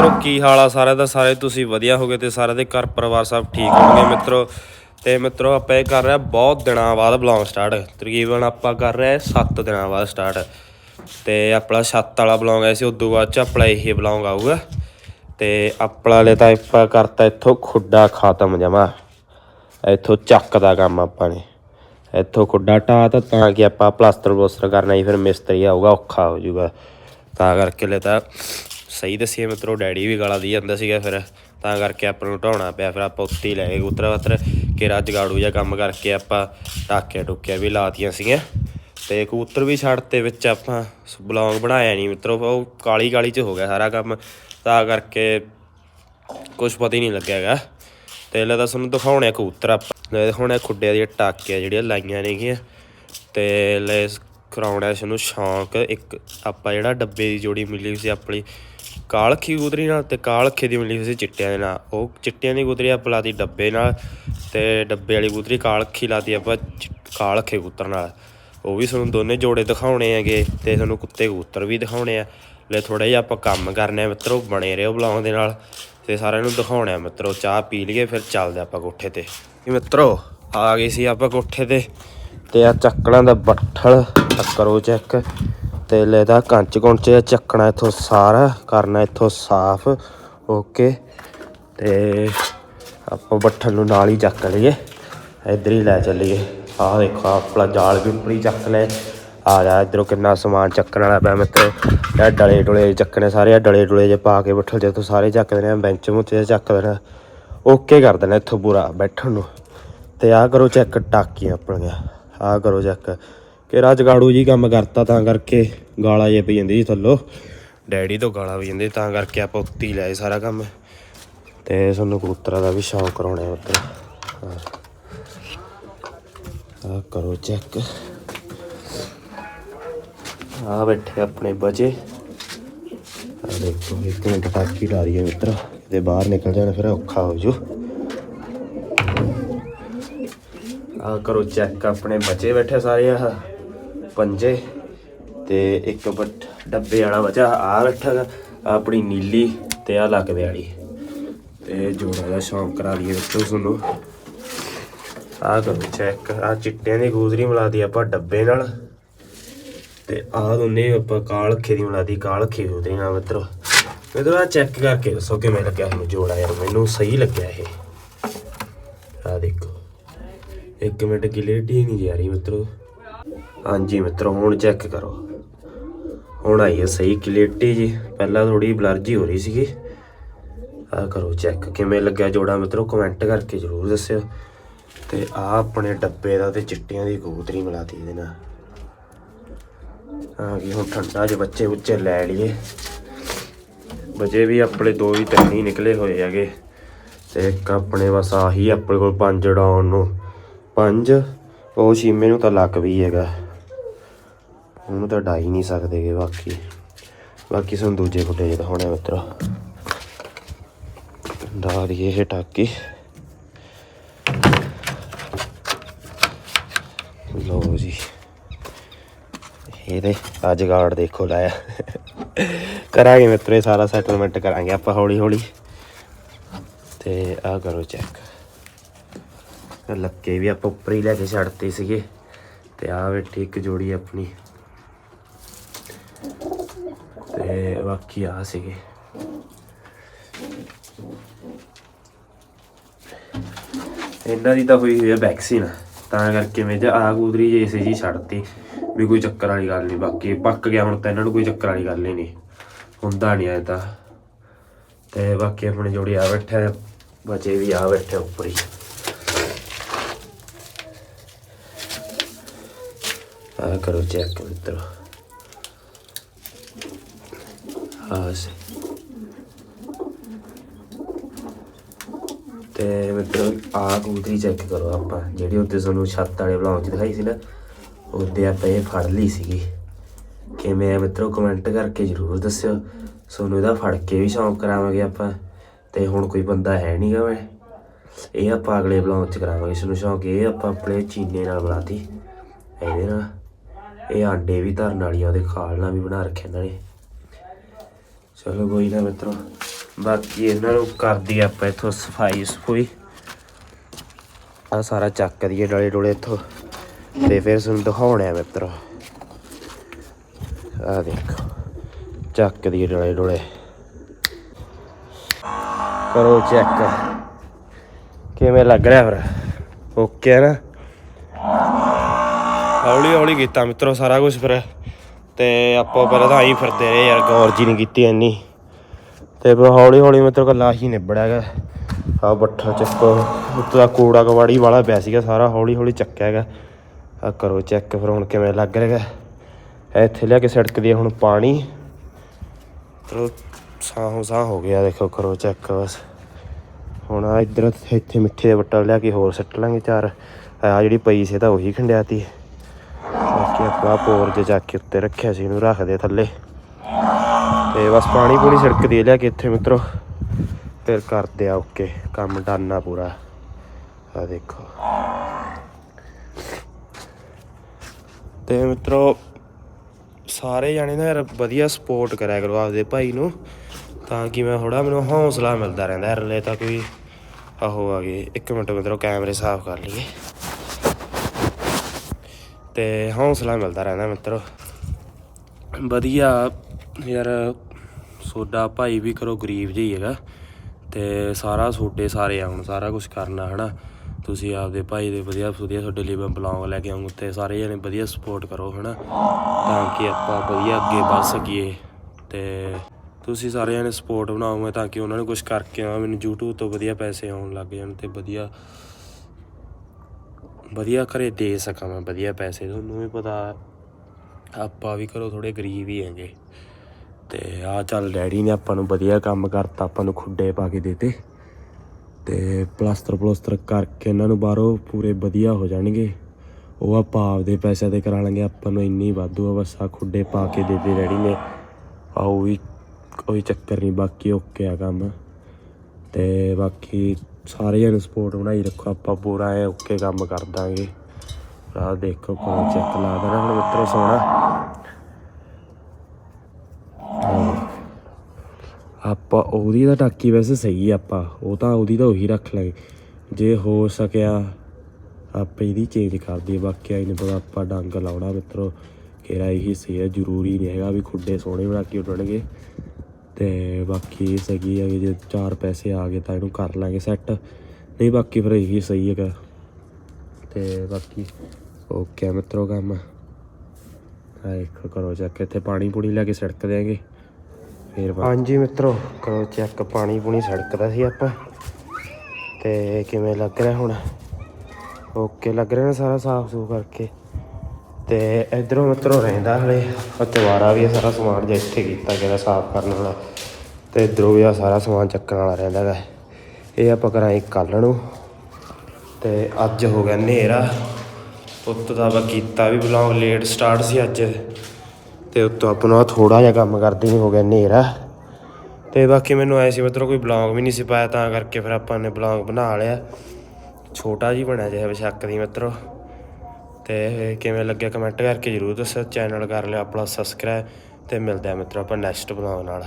ਮਿੱਤਰੋ, ਕੀ ਹਾਲ ਆ ਸਾਰਿਆਂ ਦਾ? ਸਾਰੇ ਤੁਸੀਂ ਵਧੀਆ ਹੋਗੇ ਤੇ ਸਾਰਿਆਂ ਦੇ ਘਰ ਪਰਿਵਾਰ ਸਭ ਠੀਕ ਹੋਣਗੇ ਮਿੱਤਰੋ। ਤੇ ਮਿੱਤਰੋ, ਆਪਾਂ ਇਹ ਕਰ ਰਿਹਾ ਬਹੁਤ ਦਿਨਾਂ ਬਾਅਦ ਬਲੌਗ ਸਟਾਰਟ ਤਕਰੀਬਨ ਆਪਾਂ ਕਰ ਰਹੇ 7 ਦਿਨਾਂ ਬਾਅਦ ਸਟਾਰਟ ਤੇ ਆਪਣਾ ਛੱਤ ਵਾਲਾ ਬਲੌਗ ਆਇਆ ਸੀ, ਉਦੋਂ ਬਾਅਦ ਚ ਆਪਣਾ ਇਹ ਬਲੌਗ ਆਊਗਾ। ਤੇ ਆਪਣਾ ਵਾਲੇ ਤਾਂ ਆਪਾਂ ਕਰਤਾ ਇੱਥੋਂ ਖੁੱਡਾ ਖਾਤਮ ਜਮਾ। ਇੱਥੋਂ ਚੱਕ ਦਾ ਕੰਮ ਆਪਾਂ ਨੇ। ਇੱਥੋਂ ਖੁੱਡਾ ਢਾਹ ਤਾਂ ਤਾਂ ਕਿ ਆਪਾਂ ਪਲਾਸਟਰ ਪਲੋਸਟਰ ਕਰਨਾ ਹੀ ਫਿਰ ਮਿਸਤਰੀ ਆਊਗਾ, ਔਖਾ ਹੋ ਜਾਊਗਾ। ਤਾਂ ਕਰਕੇ ਲੈ ਤਾਂ ਸਹੀ ਦੱਸੀਏ ਮਿੱਤਰੋ ਡੈਡੀ ਵੀ ਗਾਲਾਂ ਦੀ ਜਾਂਦਾ ਸੀਗਾ ਫਿਰ। ਤਾਂ ਕਰਕੇ ਆਪਾਂ ਨੂੰ ਢਾਉਣਾ ਪਿਆ, ਫਿਰ ਆਪਾਂ ਉੱਤੇ ਹੀ ਲੈ ਗਏ ਕਬੂਤਰ ਵਤਰ ਕੇਰਾ ਜਗਾੜੂ ਜਿਹਾ ਕੰਮ ਕਰਕੇ ਆਪਾਂ ਟਾਕਿਆ ਟੁੱਕਿਆ ਵੀ ਲਾਤੀਆਂ ਸੀਗੀਆਂ। ਤੇ ਕਬੂਤਰ ਵੀ ਛੱਡ ਤੇ ਵਿੱਚ ਆਪਾਂ ਬਲੌਗ ਬਣਾਇਆ ਨਹੀਂ ਮਿੱਤਰੋ, ਉਹ ਕਾਲੀ ਕਾਲੀ ਚ ਹੋ ਗਿਆ ਸਾਰਾ ਕੰਮ। ਤਾਂ ਕਰਕੇ ਕੁਝ ਪਤਾ ਹੀ ਨਹੀਂ ਲੱਗਿਆ ਹੈਗਾ। ਤੇ ਲੈ ਤਾਂ ਤੁਹਾਨੂੰ ਦਿਖਾਉਣੇ ਆ ਕਬੂਤਰ ਆਪਾਂ। ਲੈ ਦਿਖਾਉਣੇ ਖੁੱਡਿਆਂ ਦੀਆਂ ਟਾਕੀਆਂ ਜਿਹੜੀਆਂ ਲਾਈਆਂ ਨੇਗੀਆਂ। ਤੇ ਲੈ ਕਰਾਉਣਾ ਇਸ ਨੂੰ ਸ਼ੌਂਕ, ਇੱਕ ਆਪਾਂ ਜਿਹੜਾ ਡੱਬੇ ਦੀ ਜੋੜੀ ਮਿਲੀ ਸੀ ਆਪਣੀ। ਕਾਲਖੀ ਗੁਦਰੀ ਨਾਲ ਤੇ ਕਾਲਖੇ ਦੀ ਮਿਲੀ ਹੋਈ ਸੀ ਚਿੱਟਿਆਂ ਦੇ ਨਾਲ। ਉਹ ਚਿੱਟਿਆਂ ਦੀ ਗੁਦਰੀ ਆਪਾਂ ਲਾਤੀ ਡੱਬੇ ਨਾਲ ਤੇ ਡੱਬੇ ਵਾਲੀ ਗੁਦਰੀ ਕਾਲਖੀ ਲਾਤੀ ਆਪਾਂ ਚਿ- ਕਾਲਖੇ ਕਬੂਤਰ ਨਾਲ। ਉਹ ਵੀ ਤੁਹਾਨੂੰ ਦੋਨੇ ਜੋੜੇ ਦਿਖਾਉਣੇ ਹੈਗੇ ਤੇ ਤੁਹਾਨੂੰ ਕੁੱਤੇ ਕਬੂਤਰ ਵੀ ਦਿਖਾਉਣੇ ਆ। ਲੈ ਥੋੜਾ ਜਿਹਾ ਆਪਾਂ ਕੰਮ ਕਰਨੇ ਆ ਮਿੱਤਰੋ, ਬਣੇ ਰਹੋ ਬਲੌਗ ਦੇ ਨਾਲ ਤੇ ਸਾਰਿਆਂ ਨੂੰ ਦਿਖਾਉਣੇ ਆ ਮਿੱਤਰੋ, ਚਾਹ ਪੀ ਲਈਏ ਫਿਰ ਚੱਲਦੇ ਆਪਾਂ ਕੋਠੇ ਤੇ। ਇਹ ਮਿੱਤਰੋ, ਆ ਗਏ ਸੀ ਆਪਾਂ ਕੋਠੇ ਤੇ ਤੇ ਆ ਚੱਕਣਾ ਦਾ ਬੱਠਲ ਕਰੋ ਚੈੱਕ ਤੇ ਲੈਦਾ ਕੰਚ ਕੁੰਚ ਚੱਕਣਾ ਇੱਥੋਂ ਸਾਰਾ, ਕਰਨਾ ਇੱਥੋਂ ਸਾਫ਼ ਓਕੇ ਤੇ ਆਪਾਂ ਬੱਠਲ ਨੂੰ ਨਾਲ ਹੀ ਚੱਕ ਲਈਏ, ਇੱਧਰ ਹੀ ਲੈ ਚੱਲੀਏ। ਆਹ ਦੇਖੋ ਆਪਣਾ ਜਾਲ ਵੀ ਉੱਪਰ ਹੀ ਚੱਕ ਲੈ ਆ ਜਾ, ਇੱਧਰੋਂ ਕਿੰਨਾ ਸਮਾਨ ਚੱਕਣ ਵਾਲਾ ਪਿਆ ਮਿੱਤਰ। ਇਹ ਡਲੇ ਡੁਲੇ ਚੱਕਣੇ ਸਾਰੇ, ਇਹ ਡਲੇ ਡੁਲੇ ਜੇ ਪਾ ਕੇ ਬੱਠਲ ਜੇ ਤੋਂ ਸਾਰੇ ਚੱਕ ਦੇਣੇ ਆ, ਬੈਂਚ ਮੁੱਤੇ ਚੱਕ ਦੇਣਾ। ਓਕੇ ਕਰ ਦੇਣਾ ਇੱਥੋਂ ਪੂਰਾ, ਬੈਠਣ ਨੂੰ। ਤੇ ਆਹ ਕਰੋ ਚੈੱਕ ਟਾਕੀਆਂ ਆਪਣੀਆਂ। ਆਹ ਕਰੋ ਚੈੱਕ ਕਿ ਰਾਜਗਾੜੂ ਜੀ ਕੰਮ ਕਰਤਾ ਤਾਂ ਕਰਕੇ ਗਾਲਾਂ ਜੇ ਪਈ ਜਾਂਦੀ ਸੀ ਥੱਲੋਂ। ਡੈਡੀ ਤੋਂ ਗਾਲਾਂ ਵੀ ਜਾਂਦੀ ਤਾਂ ਕਰਕੇ ਆਪਾਂ ਉੱਤੀ ਹੀ ਸਾਰਾ ਕੰਮ। ਤੇ ਤੁਹਾਨੂੰ ਕਬੂਤਰਾਂ ਦਾ ਵੀ ਸ਼ੌਂਕ ਕਰਾਉਣਾ ਹੈ। ਉੱਧਰ ਆਹ ਕਰੋ ਚੈੱਕ। ਆ ਬੈਠੇ ਆਪਣੇ ਬਜੇ ਆ ਦੇਖੋ ਇੱਕ ਮਿੰਟ ਟਾਕੀ ਰਹੀ ਹੈ ਮਿੱਤਰ। ਤੇ ਬਾਹਰ ਨਿਕਲ ਜਾਣਾ ਫਿਰ ਔਖਾ ਹੋ ਜੂ। ਆ ਕਰੋ ਚੈੱਕ ਆਪਣੇ ਬੱਚੇ ਬੈਠੇ ਸਾਰੇ ਆ ਪੰਜੇ ਤੇ ਇੱਕ ਡੱਬੇ ਵਾਲਾ ਬੱਚਾ ਆ ਬੈਠਾ ਆਪਣੀ ਨੀਲੀ ਤੇ ਆ ਲੱਗਦੇ ਵਾਲੀ। ਤੇ ਜੋੜਾ ਦਾ ਸ਼ੌਂਕ ਕਰਾ ਲਈਏ ਵਿੱਚੋਂ ਤੁਹਾਨੂੰ। ਆ ਕਰੋ ਚੈੱਕ ਆ ਚਿੱਟਿਆਂ ਦੀ ਗੂਦਰੀ ਮਿਲਾਦੀ ਆਪਾਂ ਡੱਬੇ ਨਾਲ। ਤੇ ਆਹ ਦੋਨੇ ਆਪਾਂ ਕਾਲ ਕਾਲਖੇ ਦੀ ਮਿਲਾਦੀ ਕਾਲਖੇ ਉਹਦੇ ਨਾਲ ਮਿੱਤਰੋ। ਮਿੱਤਰੋ ਆ ਚੈੱਕ ਕਰਕੇ ਦੱਸੋ ਕਿਵੇਂ ਲੱਗਿਆ ਤੁਹਾਨੂੰ ਜੋੜਾ ਯਾਰ, ਮੈਨੂੰ ਸਹੀ ਲੱਗਿਆ ਇਹ। ਆ ਦੇਖੋ। ਇੱਕ ਮਿੰਟ ਕਲੀਅਰਟੀ ਨਹੀਂ ਜਾ ਰਹੀ ਮਿੱਤਰੋ। ਹਾਂਜੀ ਮਿੱਤਰੋ, ਹੁਣ ਚੈੱਕ ਕਰੋ। ਹੁਣ ਆਈ ਹੈ ਸਹੀ ਕਲੀਅਰਟੀ ਜੀ। ਪਹਿਲਾਂ ਥੋੜੀ ਬਲਰ ਜੀ ਹੋ ਰਹੀ ਸੀਗੀ। ਆ ਕਰੋ ਚੈੱਕ ਕਿਵੇਂ ਲੱਗਿਆ ਜੋੜਾ ਮਿੱਤਰੋ ਕਮੈਂਟ ਕਰਕੇ ਜਰੂਰ ਦੱਸਿਓ। ਤੇ ਆ ਆਪਣੇ ਡੱਬੇ ਦਾ ਤੇ ਚਿੱਟੀਆਂ ਦੀ ਕਬੂਤਰੀ ਮਿਲਾਤੀ ਇਹਦੇ ਨਾਲ। ਆ ਗਈ ਹੁਣ ਠੰਡਾ ਜੇ ਬੱਚੇ ਉੱਚੇ ਲੈ ਲਈਏ। ਬਜੇ ਵੀ ਆਪਣੇ ਦੋ ਹੀ ਤਿੰਨ ਹੀ ਨਿਕਲੇ ਹੋਏ ਹੈਗੇ। ਤੇ ਇੱਕ ਆਪਣੇ ਬਸ ਆਹੀ ਆਪਣੇ ਕੋਲ ਪੰਜ ਡਾਉਣ ਨੂੰ। ਪੰਜ, ਉਹ ਛੀਮੇ ਨੂੰ ਤਾਂ ਲੱਕ ਵੀ ਹੈਗਾ। ਉਹਨੂੰ ਤਾਂ ਡਾਈ ਨਹੀਂ ਸਕਦੇਗੇ ਬਾਕੀ। ਬਾਕੀ ਸਾਨੂੰ ਦੂਜੇ ਫੁੱਟੇ ਜਿਹਦਾ ਹੋਣਾ ਮਿੱਤਰੋ। ਡਾ ਦਈਏ ਇਹ ਟਾਕੀ। ਲੋ ਜੀ। ਇਹਦੇ ਅੱਜ ਗਾਰਡ ਦੇਖੋ ਲਾਇਆ ਕਰਾਂਗੇ ਮਿੱਤਰੋ, ਇਹ ਸਾਰਾ ਸੈਟਲਮੈਂਟ ਕਰਾਂਗੇ ਆਪਾਂ ਹੌਲੀ ਹੌਲੀ ਤੇ ਆ ਕਰੋ ਚੈੱਕ ਲੱਕੇ ਵੀ ਆਪਾਂ ਉੱਪਰ ਹੀ ਲੈ ਕੇ ਛੱਡਤੇ ਸੀਗੇ। ਤੇ ਆ ਬੈਠੀ ਇੱਕ ਜੋੜੀ ਆਪਣੀ। ਤੇ ਬਾਕੀ ਆ ਸੀਗੇ। ਇਹਨਾਂ ਦੀ ਤਾਂ ਹੋਈ ਹੋਈ ਹੈ ਵੈਕਸੀਨ ਤਾਂ ਕਰਕੇ ਮੈਂ ਜਾਂ ਆ ਗੂਦਰੀ ਜੇ ਇਸੇ ਜੀ ਛੱਡਤੀ, ਵੀ ਕੋਈ ਚੱਕਰ ਵਾਲੀ ਗੱਲ ਨਹੀਂ ਬਾਕੀ ਪੱਕ ਗਿਆ ਹੁਣ ਤਾਂ ਇਹਨਾਂ ਨੂੰ ਕੋਈ ਚੱਕਰ ਵਾਲੀ ਗੱਲ ਹੀ ਨਹੀਂ ਹੁੰਦਾ ਨਹੀਂ ਐ ਤਾਂ। ਤੇ ਬਾਕੀ ਆਪਣੇ ਜੋੜੀ ਆ ਬੈਠੇ ਬਚੇ ਵੀ ਆ ਬੈਠੇ ਉੱਪਰ ਹੀ। ਆ ਕਰੋ ਚੈੱਕ ਮਿੱਤਰੋ। ਆ ਸੇ ਤੇ ਮਿੱਤਰੋ, ਆ ਕਬੂਤਰੀ ਚੈੱਕ ਕਰੋ ਆਪਾਂ। ਜਿਹੜੀ ਉੱਤੇ ਤੁਹਾਨੂੰ ਛੱਤ ਵਾਲੇ ਬਲੌਗ 'ਚ ਦਿਖਾਈ ਸੀ ਨਾ, ਉਹਦੇ ਆਪਾਂ ਇਹ ਫੜ ਲਈ ਸੀਗੀ। ਕਿਵੇਂ ਆ ਮਿੱਤਰੋ ਕਮੈਂਟ ਕਰਕੇ ਜਰੂਰ ਦੱਸਿਓ। ਤੁਹਾਨੂੰ ਇਹਦਾ ਫੜ ਕੇ ਵੀ ਸ਼ੌਂਕ ਕਰਾਵਾਂਗੇ ਆਪਾਂ। ਤੇ ਹੁਣ ਕੋਈ ਬੰਦਾ ਹੈ ਨਹੀਂਗਾ ਮੈਂ ਇਹ ਆਪਾਂ ਅਗਲੇ ਬਲੌਗ 'ਚ ਕਰਾਵਾਂਗੇ। ਇਸ ਨੂੰ ਸ਼ੌਂਕ ਇਹ ਆਪਾਂ ਆਪਣੇ ਚੀਨੇ ਨਾਲ ਬਣਾਤੀ। ਇਹਦੇ ਨਾਲ। ਇਹ ਆਂਡੇ ਵੀ ਧਰਨ ਵਾਲੀ ਆ, ਉਹਦੇ ਖਾਲ ਨਾਲ ਵੀ ਬਣਾ ਰੱਖੇ ਇਹਨਾਂ ਨੇ। ਚਲੋ ਕੋਈ ਨਾ ਮਿੱਤਰੋ, ਬਾਕੀ ਇਹਨਾਂ ਨੂੰ ਕਰਦੀ ਆਪਾਂ ਇੱਥੋਂ ਸਫ਼ਾਈ ਸਫੂਈ। ਆ ਸਾਰਾ ਚੱਕ ਦਈਏ ਡਲੇ ਡੋਲੇ ਇੱਥੋਂ ਤੇ ਫਿਰ ਤੁਹਾਨੂੰ ਦਿਖਾਉਣੇ ਆ ਮਿੱਤਰੋ। ਆ ਦੇਖੋ, ਚੱਕ ਦਈਏ ਡਲੇ ਡੋਲੇ। ਕਰੋ ਚੈੱਕ। ਕਿਵੇਂ ਲੱਗ ਰਿਹਾ ਫਿਰ? ਓਕੇ ਹੈ ਨਾ? ਹੌਲੀ ਹੌਲੀ ਕੀਤਾ ਮਿੱਤਰੋ ਸਾਰਾ ਕੁਝ ਫਿਰ। ਤੇ ਆਪਾਂ ਪਹਿਲਾਂ ਤਾਂ ਆਈ ਫਿਰਦੇ ਰਹੇ ਯਾਰ, ਗੌਰ ਜੀ ਨਹੀਂ ਕੀਤੀ ਇੰਨੀ। ਤੇ ਫਿਰ ਹੌਲੀ ਹੌਲੀ ਮਤਲਬ ਕੱਲਾ ਹੀ ਨਿਬੜਿਆ ਗਾ ਆ ਬੱਠਾ ਚੱਕੋ, ਉੱਤੇ ਦਾ ਕੂੜਾ ਕਵਾੜੀ ਵਾਲਾ ਪਿਆ ਸੀਗਾ ਸਾਰਾ, ਹੌਲੀ ਹੌਲੀ ਚੱਕਿਆ ਗਿਆ ਆ ਕਰੋ ਚੈੱਕ ਫਿਰ ਹੁਣ ਕਿਵੇਂ ਲੱਗ ਰਿਹਾ ਹੈਗਾ। ਇੱਥੇ ਲਿਆ ਕੇ ਸੜਕ ਦੀ ਹੁਣ ਪਾਣੀ। ਚਲੋ, ਸਾਹੋਂ ਸਾਹ ਹੋ ਗਿਆ, ਦੇਖੋ ਕਰੋ ਚੈੱਕ ਬਸ। ਹੁਣ ਆ ਇੱਧਰ ਇੱਥੇ ਮਿੱਠੇ ਦੇ ਵੱਟਾ ਲਿਆ ਕੇ ਹੋਰ ਸੱਟ ਲਾਂਗੇ ਚਾਰ। ਆ ਜਿਹੜੀ ਪਈ ਸੀ ਤਾਂ ਉਹੀ ਖੰਡਿਆਤੀ। ਬਾਕੀ ਆਪਣਾ ਪੋਰ ਜੇ ਚੱਕ ਕੇ ਉੱਤੇ ਰੱਖਿਆ ਸੀ, ਇਹਨੂੰ ਰੱਖਦੇ ਥੱਲੇ। ਤੇ ਬਸ ਪਾਣੀ ਪੂਣੀ ਸੜਕ ਦੇ ਲਿਆ ਕੇ ਇੱਥੇ ਮਿੱਤਰੋ। ਫਿਰ ਕਰਦੇ ਆ ਓਕੇ, ਕੰਮ ਡਾਨਾ ਪੂਰਾ। ਆ ਦੇਖੋ। ਤੇ ਮਿੱਤਰੋ, ਸਾਰੇ ਜਾਣੇ ਨਾ ਯਾਰ ਵਧੀਆ ਸਪੋਰਟ ਕਰਿਆ ਕਰੋ ਆਪਦੇ ਭਾਈ ਨੂੰ, ਤਾਂ ਕਿ ਮੈਂ ਥੋੜਾ ਮੈਨੂੰ ਹੌਸਲਾ ਮਿਲਦਾ ਰਹਿੰਦਾ। ਯਾਰ ਲੈ ਤਾਂ ਕੋਈ ਆਹੋ ਆ ਗਏ। ਇੱਕ ਮਿੰਟ ਮਿੱਤਰੋ, ਕੈਮਰੇ ਸਾਫ਼ ਕਰ ਲਈਏ। ਤੇ ਹੌਸਲਾ ਮਿਲਦਾ ਰਹਿੰਦਾ ਮਿੱਤਰੋ। ਵਧੀਆ ਯਾਰ, ਸੋਡਾ ਭਾਈ ਵੀ ਕਰੋ ਗਰੀਬ ਜਿਹਾ ਹੈਗਾ ਤੇ ਸਾਰਾ ਸੋਡੇ ਸਾਰੇ ਆਉਣ, ਸਾਰਾ ਕੁਝ ਕਰਨਾ, ਹਨਾ। ਤੁਸੀਂ ਆਪਦੇ ਭਾਈ ਦੇ ਵਧੀਆ ਵਧੀਆ ਤੁਹਾਡੇ ਲਈ ਮੈਂ ਬਲੌਗ ਲੈ ਕੇ ਆਉਂਗਾ ਤੇ ਸਾਰੇ ਜਣੇ ਵਧੀਆ ਸਪੋਰਟ ਕਰੋ, ਹਨਾ। ਤਾਂ ਕਿ ਆਪਾਂ ਵਧੀਆ ਅੱਗੇ ਵੱਧ ਸਕੀਏ ਤੇ ਤੁਸੀਂ ਸਾਰੇ ਜਣੇ ਸਪੋਰਟ ਬਣਾਓਗੇ ਤਾਂ ਕਿ ਉਹਨਾਂ ਨੂੰ ਕੁਝ ਕਰਕੇ ਆ ਮੈਨੂੰ YouTube ਤੋਂ ਵਧੀਆ ਪੈਸੇ ਆਉਣ ਲੱਗ ਜਾਣ ਤੇ ਵਧੀਆ ਵਧੀਆ ਘਰੇ ਦੇ ਸਕਾਂ ਮੈਂ, ਵਧੀਆ ਪੈਸੇ, ਤੁਹਾਨੂੰ ਵੀ ਪਤਾ ਆਪਾਂ ਵੀ ਘਰੋਂ ਥੋੜੇ ਗਰੀਬ ਹੀ ਹੈਗੇ। ਤੇ ਆ ਚੱਲ ਡੈਡੀ ਨੇ ਆਪਾਂ ਨੂੰ ਵਧੀਆ ਕੰਮ ਕਰਤਾ, ਆਪਾਂ ਨੂੰ ਖੁੱਡੇ ਪਾ ਕੇ ਦੇਤੇ। ਤੇ ਪਲਾਸਟਰ ਪਲਸਟਰ ਕਰਕੇ ਇਹਨਾਂ ਨੂੰ ਬਾਹਰੋਂ ਪੂਰੇ ਵਧੀਆ ਹੋ ਜਾਣਗੇ। ਉਹ ਆਪਾਂ ਆਪਦੇ ਪੈਸੇ ਤੇ ਕਰਾ ਲਾਂਗੇ, ਆਪਾਂ ਨੂੰ ਇੰਨੀ ਵਾਧੂ ਆ ਬਸ ਆ ਖੁੱਡੇ ਪਾ ਕੇ ਦੇ ਡੈਡੀ ਨੇ। ਆਓ ਵੀ ਕੋਈ ਚੱਕਰ ਨਹੀਂ, ਬਾਕੀ ਓਕੇ ਆ ਕੰਮ। ਤੇ ਬਾਕੀ ਸਾਰੇ ਜਣੇ ਸਪੋਰਟ ਬਣਾਈ ਰੱਖੋ, ਆਪਾਂ ਪੂਰਾ ਐ ਓਕੇ ਕੰਮ ਕਰ ਦਾਂਗੇ। ਆਹ ਦੇਖੋ ਕੋਈ ਚੈੱਕ ਲਾ ਦੇਣਾ, ਹੁਣ ਮਿੱਤਰੋ ਸੋਹਣਾ। ਆਪਾਂ ਉਹਦੀ ਤਾਂ ਟਾਕੀ ਵੈਸੇ ਸਹੀ ਆਪਾਂ, ਉਹ ਤਾਂ ਉਹਦੀ ਤਾਂ ਉਹੀ ਰੱਖ ਲਾਂਗੇ। ਜੇ ਹੋ ਸਕਿਆ, ਆਪਾਂ ਇਹਦੀ ਚੇਂਜ ਕਰ ਦਈਏ। ਬਾਕੀ ਆਈ ਨਹੀਂ ਪਤਾ ਆਪਾਂ ਡੰਗ ਲਾਉਣਾ, ਮਿੱਤਰੋ। ਕਿਹੜਾ ਇਹੀ ਸਹੀ ਹੈ ਜ਼ਰੂਰੀ ਨਹੀਂ ਹੈਗਾ ਵੀ ਖੁੱਡੇ ਸੋਹਣੇ ਬਣਾ ਕੇ ਉੱਡਣਗੇ। ਤੇ ਬਾਕੀ ਸਗੀ ਹੈ ਕਿ ਜੇ ਚਾਰ ਪੈਸੇ ਆ ਗਏ ਤਾਂ ਇਹਨੂੰ ਕਰ ਲਾਂਗੇ ਸੈੱਟ ਨਹੀਂ, ਬਾਕੀ ਫਿਰ ਇਹੀ ਸਹੀ ਹੈਗਾ। ਤੇ ਬਾਕੀ ਓਕੇ ਆ ਮਿੱਤਰੋ ਕੰਮ। ਆ ਇੱਕ ਕਰੋ ਚੈੱਕ ਇੱਥੇ ਪਾਣੀ ਪੂਣੀ ਲੈ ਕੇ ਸੜਕ ਦੇਾਂਗੇ ਫੇਰ ਹਾਂਜੀ ਮਿੱਤਰੋ, ਕਰੋ ਚੈੱਕ ਪਾਣੀ ਪੂਣੀ ਸੜਕਦਾ ਸੀ ਆਪਾਂ। ਤੇ ਕਿਵੇਂ ਲੱਗ ਰਿਹਾ ਹੁਣ? ਓਕੇ, ਲੱਗ ਰਿਹਾ ਨਾ ਸਾਰਾ ਸਾਫ਼ ਸੂਫ ਕਰਕੇ? ਤੇ ਇਧਰੋਂ ਮਿੱਤਰੋ ਰਹਿੰਦਾ ਹਲੇ। ਉਹ ਚਵਾਰਾ ਵੀ ਆ ਸਾਰਾ ਸਮਾਨ ਜਿਹਾ ਇੱਥੇ ਕੀਤਾ ਗਿਆ, ਸਾਫ਼ ਕਰਨ ਵਾਲਾ। ਤੇ ਇਧਰੋਂ ਵੀ ਆ ਸਾਰਾ ਸਮਾਨ ਚੱਕਣ ਵਾਲਾ ਰਹਿੰਦਾ ਗਾ। ਇਹ ਆਪਾਂ ਕਰਾਂਗੇ ਕੱਲ੍ਹ ਨੂੰ। ਤੇ ਅੱਜ ਹੋ ਗਿਆ ਹਨੇਰਾ। ਉੱਤੋਂ ਦਾ ਆਪਾਂ ਕੀਤਾ ਵੀ ਬਲੌਗ ਲੇਟ ਸਟਾਰਟ ਸੀ ਅੱਜ। ਤੇ ਉੱਤੋਂ ਆਪਣਾ ਥੋੜਾ ਜਿਹਾ ਕੰਮ ਕਰਦੇ ਨਹੀਂ ਹੋ ਗਿਆ ਹਨੇਰਾ। ਤੇ ਬਾਕੀ ਮੈਨੂੰ ਐ ਸੀ, ਮਤਲਬ ਕੋਈ ਬਲੌਗ ਵੀ ਨਹੀਂ ਸੀ ਪਾਇਆ, ਤਾਂ ਕਰਕੇ ਫਿਰ ਆਪਾਂ ਨੇ ਬਲੌਗ ਬਣਾ ਲਿਆ। ਛੋਟਾ ਜੀ ਬਣਿਆ ਜਿਹਾ ਬਸ਼ੱਕ ਦੀ ਮਿੱਤਰੋ। ਤੇ ਕਿਵੇਂ ਲੱਗਿਆ ਕਮੈਂਟ ਕਰਕੇ ਜਰੂਰ ਦੱਸੋ ਚੈਨਲ ਕਰ ਲਿਓ ਆਪਣਾ ਸਬਸਕ੍ਰਾਈਬ ਤੇ ਮਿਲਦੇ ਆ ਮਿੱਤਰੋ ਆਪਾਂ ਨੈਕਸਟ ਬਣਾਉਣ ਨਾਲ।